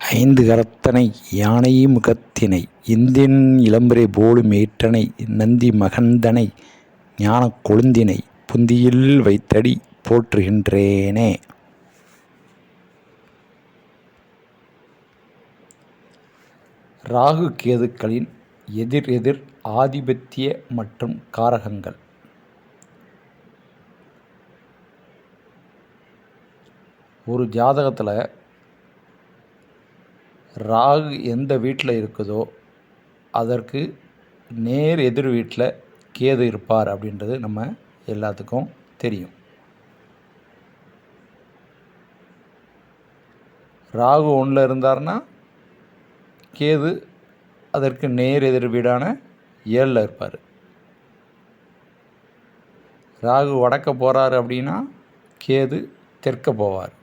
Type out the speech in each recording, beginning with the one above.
ஐந்து கரத்தனை யானை முகத்தினை இந்தின் இளம்பிறை போலும் ஏற்றனை நந்தி மகந்தனை ஞான கொழுந்தினை புந்தியில் வைத்தடி போற்றுகின்றேனே. ராகு கேதுக்களின் எதிர் எதிர் ஆதிபத்திய மற்றும் காரகங்கள். ஒரு ஜாதகத்தில் ராகு எந்த வீட்டில் இருக்குதோ அதற்கு நேர் எதிர் வீட்டில் கேது இருப்பார் அப்படின்றது நம்ம எல்லாத்துக்கும் தெரியும். ராகு ஒன்றில் இருந்தார்னா கேது அதற்கு நேர் எதிர் வீடான ஏழில் இருப்பார். ராகு வடக்க போகிறார் அப்படின்னா கேது தெற்க போவார்.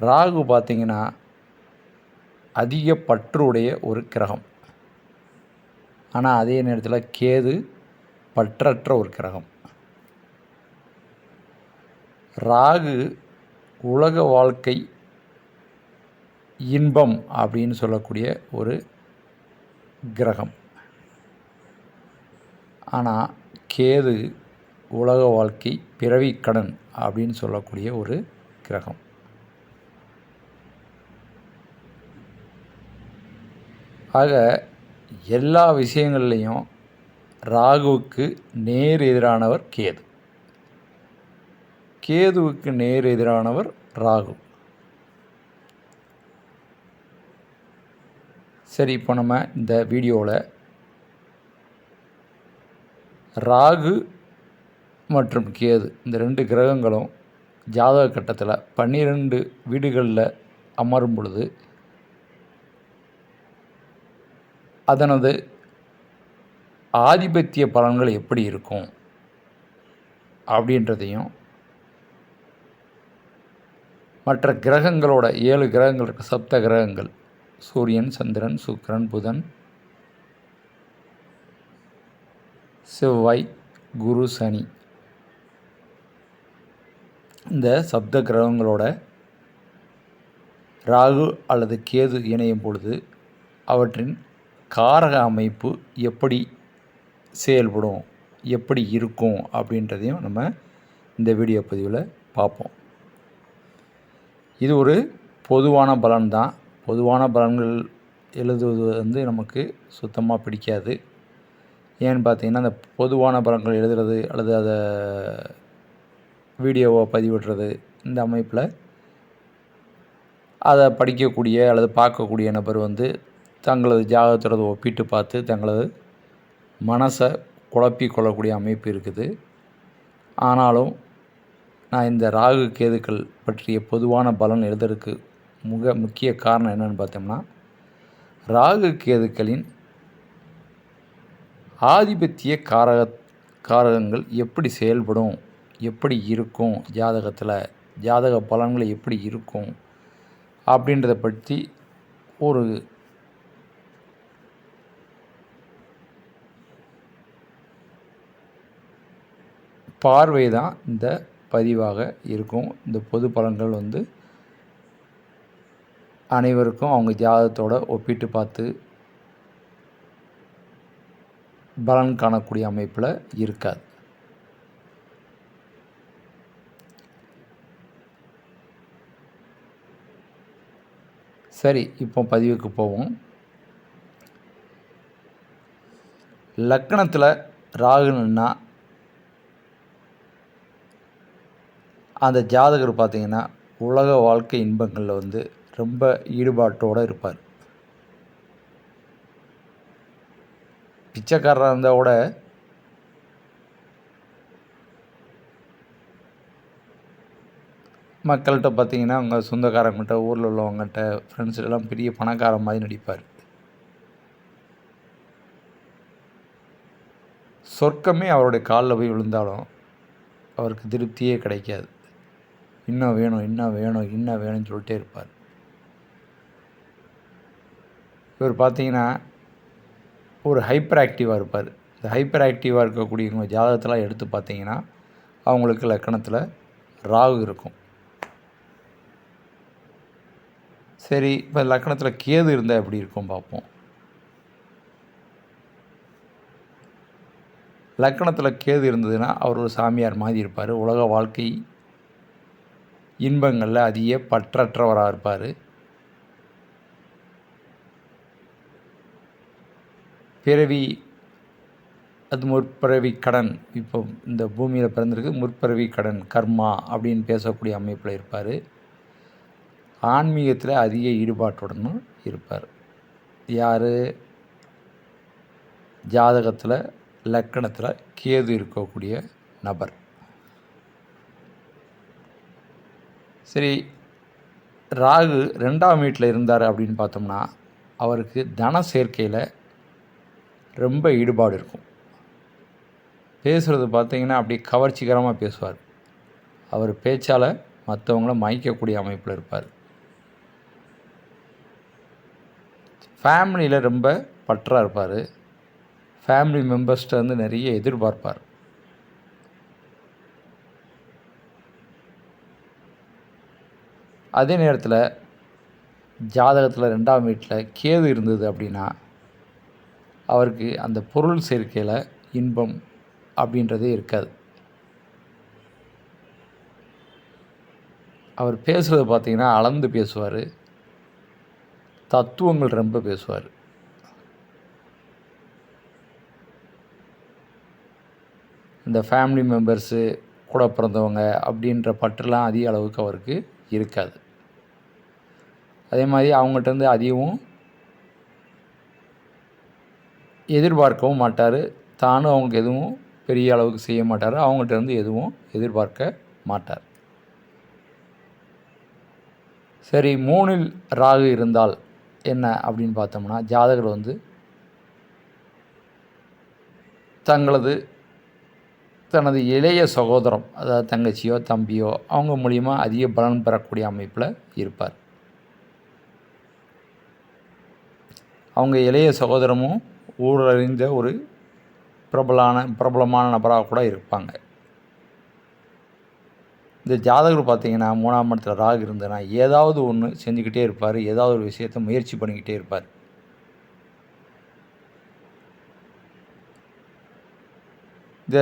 ராகு பார்த்திங்கன்னா அதிக பற்றுடைய ஒரு கிரகம். ஆனால் அதே நேரத்தில் கேது பற்றற்ற ஒரு கிரகம். ராகு உலக வாழ்க்கை இன்பம் அப்படின்னு சொல்லக்கூடிய ஒரு கிரகம். ஆனால் கேது உலக வாழ்க்கை பிறவி கடன் அப்படின்னு சொல்லக்கூடிய ஒரு கிரகம். ஆக எல்லா விஷயங்கள்லேயும் ராகுவுக்கு நேர் எதிரானவர் கேது. கேதுவுக்கு நேர் எதிரானவர் ராகு. சரி இப்போ நம்ம இந்த வீடியோவில் ராகு மற்றும் கேது இந்த ரெண்டு கிரகங்களும் ஜாதக கட்டத்தில் பன்னிரெண்டு வீடுகளில் அமரும் பொழுது அதனது ஆதிபத்திய பலன்கள் எப்படி இருக்கும்? அப்படின்றதையும் மற்ற கிரகங்களோட ஏழு கிரகங்கள் இருக்குது சப்த கிரகங்கள். சூரியன் சந்திரன் சுக்கிரன் புதன் செவ்வாய் குரு சனி. இந்த சப்த கிரகங்களோட ராகு அல்லது கேது இணையும் பொழுது அவற்றின் காரக அமைப்பு எப்படி செயல்படும் எப்படி இருக்கும் அப்படின்றதையும் நம்ம இந்த வீடியோ பதிவில் பார்ப்போம். இது ஒரு பொதுவான பலன் தான். பொதுவான பலன்கள் எழுதுவது வந்து நமக்கு சுத்தமாக பிடிக்காது. ஏன்னு பார்த்தீங்கன்னா அந்த பொதுவான பலன்கள் எழுதுறது அல்லது அதை வீடியோவை பதிவிடுறது இந்த அமைப்பில் அதை படிக்கக்கூடிய அல்லது பார்க்கக்கூடிய நபர் வந்து தங்களது ஜாதகத்தோட ஒப்பிட்டு பார்த்து தங்களது மனசை குழப்பி கொள்ளக்கூடிய அமைப்பு இருக்குது. ஆனாலும் நான் இந்த ராகு கேதுக்கள் பற்றிய பொதுவான பலன் எழுதுறதுக்கு மிக முக்கிய காரணம் என்னென்னு பார்த்தோம்னா ராகு கேதுக்களின் ஆதிபத்திய காரக காரகங்கள் எப்படி செயல்படும் எப்படி இருக்கும் ஜாதகத்தில் ஜாதக பலன்கள் எப்படி இருக்கும் அப்படின்றத பற்றி ஒரு பார்வை தான் இந்த பதிவாக இருக்கும். இந்த பொது பலன்கள் வந்து அனைவருக்கும் அவங்க ஜாதகத்தோடு ஒப்பிட்டு பார்த்து பலன் காணக்கூடிய அமைப்பில் இருக்காது. சரி இப்போ பதிவுக்கு போவோம். லக்கணத்தில் ராகுன்னா அந்த ஜாதகர் பார்த்திங்கன்னா உலக வாழ்க்கை இன்பங்களில் வந்து ரொம்ப ஈடுபாட்டோடு இருப்பார். பிச்சைக்காரராக இருந்தால் கூட மக்கள்கிட்ட பார்த்தீங்கன்னா அவங்க சொந்தக்காரங்கிட்ட ஊரில் உள்ளவங்ககிட்ட ஃப்ரெண்ட்ஸ் எல்லாம் பெரிய பணக்கார மாதிரி நடிப்பார். சொர்க்கமே அவருடைய காலில் போய் விழுந்தாலும் அவருக்கு திருப்தியே கிடைக்காது. இன்னும் வேணும் இன்னும் வேணும் இன்னும் வேணும்னு சொல்லிட்டே இருப்பார். இவர் பார்த்தீங்கன்னா ஒரு ஹைப்பர் ஆக்டிவாக இருப்பார். இந்த ஹைப்பர் ஆக்டிவாக இருக்கக்கூடியவங்க ஜாதகத்தெலாம் எடுத்து பார்த்தீங்கன்னா அவங்களுக்கு லக்கணத்தில் ராகு இருக்கும். சரி இப்போ லக்கணத்தில் கேது இருந்தால் எப்படி இருக்கும் பார்ப்போம். லக்கணத்தில் கேது இருந்ததுன்னா அவர் ஒரு சாமியார் மாதிரி இருப்பார். உலக வாழ்க்கை இன்பங்களில் அதிக பற்றற்றவராக இருப்பார். பிறவி அது முற்பிறவி கடன். இப்போ இந்த பூமியில் பிறந்திருக்கு முற்பிறவி கடன் கர்மா அப்படின்னு பேசக்கூடிய அமைப்பில் இருப்பார். ஆன்மீகத்தில் அதிக ஈடுபாட்டுடனும் இருப்பார். யார்? ஜாதகத்தில் லக்கணத்தில் கேது இருக்கக்கூடிய நபர். சரி ராகு ரெண்டாம் வீட்டில் இருந்தார் அப்படின்னு பார்த்தோம்னா அவருக்கு தன சேர்க்கையில் ரொம்ப ஈடுபாடு இருக்கும். பேசுகிறது பார்த்தீங்கன்னா அப்படி கவர்ச்சிகரமாக பேசுவார். அவர் பேச்சால் மற்றவங்கள மயக்கக்கூடிய அமைப்பில் இருப்பார். ஃபேமிலியில் ரொம்ப பற்றாக இருப்பார். ஃபேமிலி மெம்பர்ஸ்கிட்ட வந்து நிறைய எதிர்பார்ப்பார். அதே நேரத்தில் ஜாதகத்தில் ரெண்டாம் வீட்டில் கேது இருந்தது அப்படின்னா அவருக்கு அந்த பொருள் சேர்க்கையில் இன்பம் அப்படின்றதே இருக்காது. அவர் பேசுகிறது பார்த்திங்கன்னா அளந்து பேசுவார். தத்துவங்கள் ரொம்ப பேசுவார். இந்த ஃபேமிலி மெம்பர்ஸு கூட பிறந்தவங்க அப்படின்ற பற்றுலாம் அதிக அளவுக்கு அவருக்கு இருக்காது. அதே மாதிரி அவங்கள்ட்ட அதிகமும் எதிர்பார்க்கவும் மாட்டார். தானும் அவங்களுக்கு எதுவும் பெரிய அளவுக்கு செய்ய மாட்டார். அவங்கள்ட்ட இருந்து எதுவும் எதிர்பார்க்க மாட்டார். சரி மூணில் ராகு இருந்தால் என்ன அப்படின்னு பார்த்தோம்னா ஜாதகர் வந்து தங்களது தனது இளைய சகோதரம் அதாவது தங்கச்சியோ தம்பியோ அவங்க மூலிமா அதிக பலன் பெறக்கூடிய அமைப்பில் இருப்பார். அவங்க இளைய சகோதரமும் ஊரறிந்த ஒரு பிரபலான பிரபலமான நபராக கூட இருப்பாங்க. இந்த ஜாதகர் பார்த்திங்கன்னா மூணாம் இடத்துல ராகு இருந்ததுன்னா ஏதாவது ஒன்று செஞ்சுக்கிட்டே இருப்பார். ஏதாவது ஒரு விஷயத்தை முயற்சி பண்ணிக்கிட்டே இருப்பார். இந்த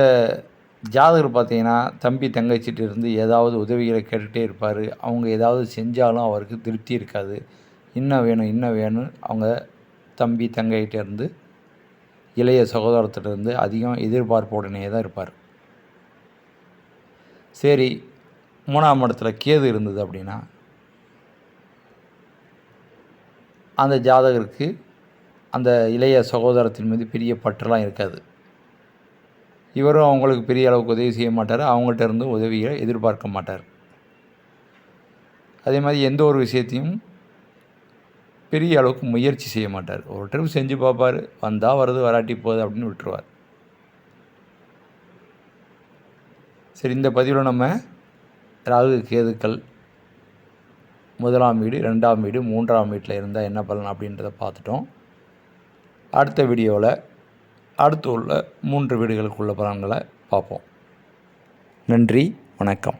ஜாதகர் பார்த்தீங்கன்னா தம்பி தங்கச்சிட்டு இருந்து ஏதாவது உதவிகளை கேட்டுகிட்டே இருப்பார். அவங்க ஏதாவது செஞ்சாலும் அவருக்கு திருப்தி இருக்காது. இன்னும் வேணும் இன்னும் வேணும் அவங்க தம்பி தங்கைகிட்ட இருந்து இளைய சகோதரத்திலிருந்து அதிகம் எதிர்பார்ப்புடனே தான் இருப்பார். சரி மூணாம் இடத்துல கேது இருந்தது அப்படின்னா அந்த ஜாதகருக்கு அந்த இளைய சகோதரத்தின் மீது பெரிய பற்றெல்லாம் இருக்காது. இவரும் அவங்களுக்கு பெரிய அளவுக்கு உதவி செய்ய மாட்டார். அவங்கள்ட்ட இருந்து உதவியை எதிர்பார்க்க மாட்டார். அதே மாதிரி எந்த ஒரு விஷயத்தையும் பெரிய அளவுக்கு முயற்சி செய்ய மாட்டார். ஒரு ட்ரிப் செஞ்சு பார்ப்பார். வந்தால் வருது வராட்டி போகுது அப்படின்னு விட்டுருவார். சரி இந்த பதிவில் நம்ம ராகு கேதுக்கள் முதலாம் வீடு ரெண்டாம் வீடு மூன்றாம் வீட்டில் இருந்தால் என்ன பலன் அப்படின்றத பார்த்துட்டோம். அடுத்த வீடியோவில் அடுத்து உள்ள மூன்று வீடுகளுக்குள்ள பலன்களை பார்ப்போம். நன்றி வணக்கம்.